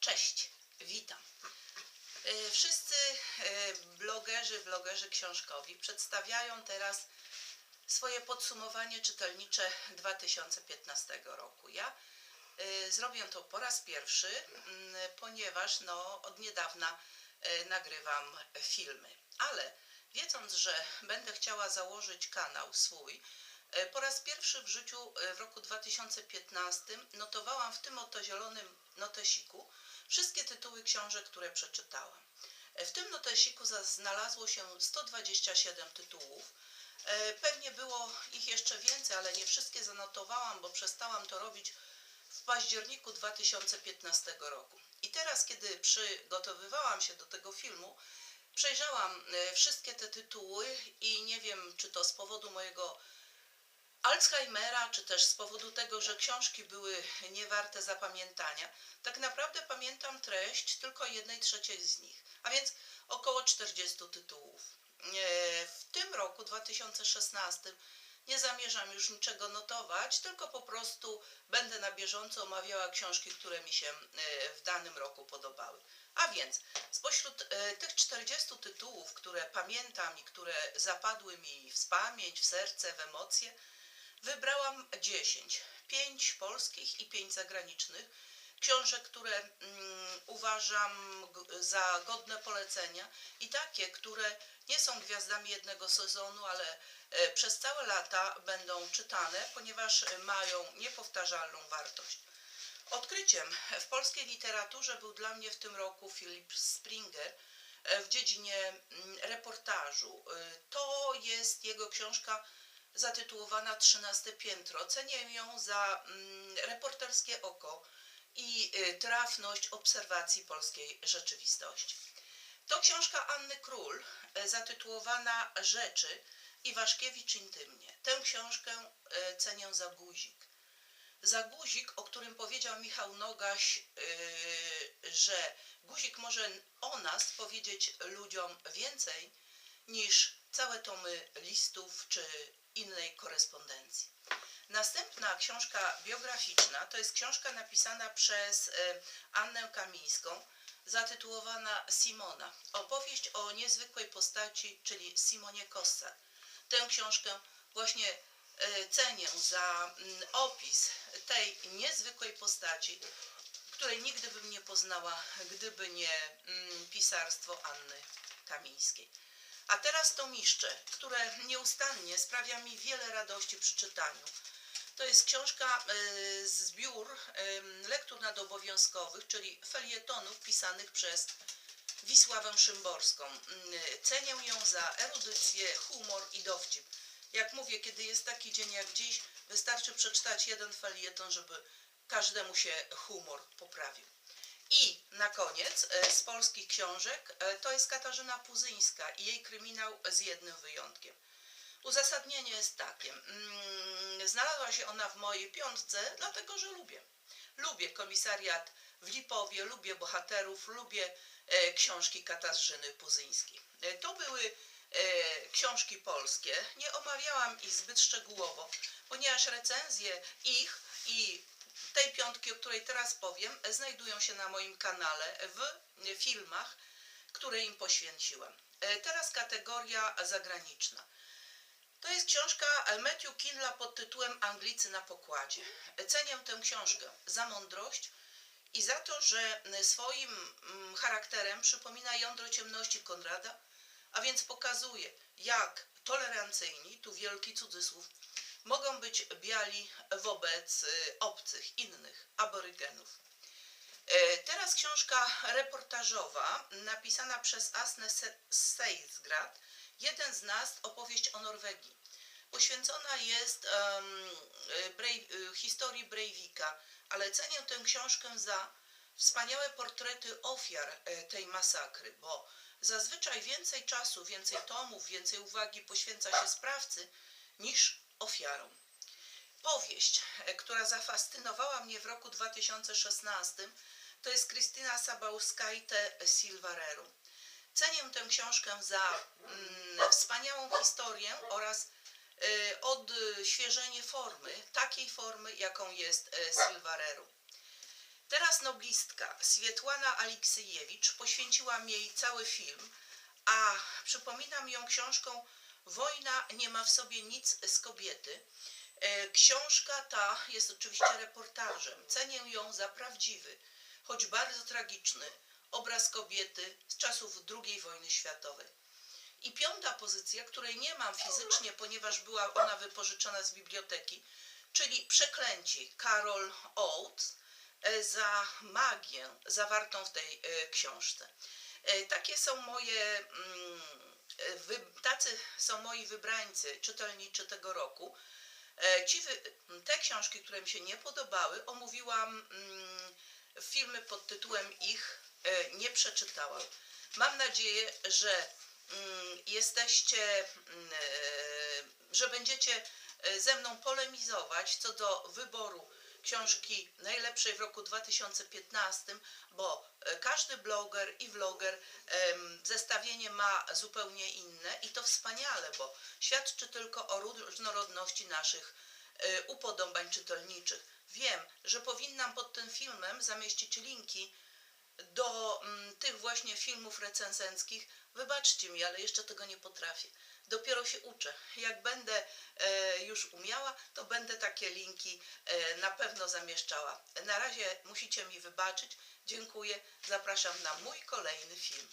Cześć, witam. E, Wszyscy e, blogerzy, vlogerzy książkowi przedstawiają teraz swoje podsumowanie czytelnicze 2015 roku. Ja e, zrobię to po raz pierwszy, ponieważ no, od niedawna nagrywam filmy. Ale wiedząc, że będę chciała założyć kanał swój, po raz pierwszy w życiu w roku 2015 notowałam w tym oto zielonym notesiku wszystkie tytuły książek, które przeczytałam. E, W tym notesiku znalazło się 127 tytułów. E, Pewnie było ich jeszcze więcej, ale nie wszystkie zanotowałam, bo przestałam to robić w październiku 2015 roku. I teraz, kiedy przygotowywałam się do tego filmu, przejrzałam e, wszystkie te tytuły i nie wiem, czy to z powodu mojego Alzheimera, czy też z powodu tego, że książki były niewarte zapamiętania, tak naprawdę pamiętam treść tylko jednej trzeciej z nich, a więc około 40 tytułów. E, W tym roku 2016 nie zamierzam już niczego notować, tylko po prostu będę na bieżąco omawiała książki, które mi się e, w danym roku podobały. A więc spośród e, tych 40 tytułów, które pamiętam i które zapadły mi w pamięć, w serce, w emocje, Wybrałam 10. 5 polskich i 5 zagranicznych. Książek, które mm, uważam za godne polecenia i takie, które nie są gwiazdami jednego sezonu, ale e, przez całe lata będą czytane, ponieważ mają niepowtarzalną wartość. Odkryciem w polskiej literaturze był dla mnie w tym roku Philip Springer e, w dziedzinie mm, reportażu. E, To jest jego książka zatytułowana 13 piętro. Cenię ją za mm, reporterskie oko i y, trafność obserwacji polskiej rzeczywistości. To książka Anny Król e, zatytułowana Rzeczy Iwaszkiewicz intymnie. Tę książkę e, cenię za guzik. Za guzik, o którym powiedział Michał Nogaś, y, że guzik może o nas powiedzieć ludziom więcej niż całe tomy listów czy innej korespondencji. Następna książka biograficzna to jest książka napisana przez e, Annę Kamińską, zatytułowana Simona. Opowieść o niezwykłej postaci, czyli Simonie Kossak. Tę książkę właśnie e, cenię za mm, opis tej niezwykłej postaci, której nigdy bym nie poznała, gdyby nie mm, pisarstwo Anny Kamińskiej. A teraz to miszcze, które nieustannie sprawia mi wiele radości przy czytaniu. To jest książka y, z zbiór y, lektur nadobowiązkowych, czyli felietonów pisanych przez Wisławę Szymborską. Y, Cenię ją za erudycję, humor i dowcip. Jak mówię, kiedy jest taki dzień jak dziś, wystarczy przeczytać jeden felieton, żeby każdemu się humor poprawił. I na koniec e, z polskich książek e, to jest Katarzyna Puzyńska i jej kryminał z jednym wyjątkiem. Uzasadnienie jest takie. mm, Znalazła się ona w mojej piątce, dlatego że lubię. Lubię komisariat w Lipowie, lubię bohaterów, lubię e, książki Katarzyny Puzyńskiej. To były książki polskie. Nie omawiałam ich zbyt szczegółowo, ponieważ recenzje ich i tej piątki, o której teraz powiem, znajdują się na moim kanale w filmach, które im poświęciłam. E, Teraz kategoria zagraniczna. To jest książka Matthew Kinla pod tytułem Anglicy na pokładzie. Cenię tę książkę za mądrość i za to, że swoim charakterem przypomina jądro ciemności Konrada, a więc pokazuje, jak tolerancyjni, tu wielki cudzysłów, mogą być biali wobec y, obcych, innych, aborygenów. E, Teraz książka reportażowa napisana przez Asne Se- Seisgrad. Jeden z nas opowieść o Norwegii. Poświęcona jest e, historii Breivika, ale cenię tę książkę za wspaniałe portrety ofiar tej masakry, bo zazwyczaj więcej czasu, więcej tomów, więcej uwagi poświęca się sprawcy niż ofiarom. Powieść, e, która zafascynowała mnie w roku 2016, to jest Krystyna Sabauskajte Silvareru. Cenię tę książkę za mm, wspaniałą historię oraz e, odświeżenie formy, takiej formy, jaką jest e, Silvareru. Teraz noblistka Swietłana Aliksyjewicz poświęciłam jej cały film, a przypominam ją książką Wojna nie ma w sobie nic z kobiety. E, Książka ta jest oczywiście reportażem. Cenię ją za prawdziwy, choć bardzo tragiczny obraz kobiety z czasów II wojny światowej. I piąta pozycja, której nie mam fizycznie, ponieważ była ona wypożyczona z biblioteki, czyli Przeklęci Carol Oates e, za magię zawartą w tej e, książce. Takie są moje, mm, wy, tacy są moi wybrańcy czytelniczy tego roku. E, Ci, te książki, które mi się nie podobały, omówiłam mm, filmy pod tytułem Ich e, nie przeczytałam. Mam nadzieję, że mm, jesteście, mm, e, że będziecie ze mną polemizować co do wyboru książki najlepszej w roku 2015, bo e, każdy bloger i vloger zestawienie ma zupełnie inne i to wspaniale, bo świadczy tylko o różnorodności naszych e, upodobań czytelniczych. Wiem, że powinnam pod tym filmem zamieścić linki do mm, tych właśnie filmów recenzenckich. Wybaczcie mi, ale jeszcze tego nie potrafię. Dopiero się uczę. Jak będę e, już umiała, to będę takie linki e, na pewno zamieszczała. Na razie musicie mi wybaczyć. Dziękuję. Zapraszam na mój kolejny film.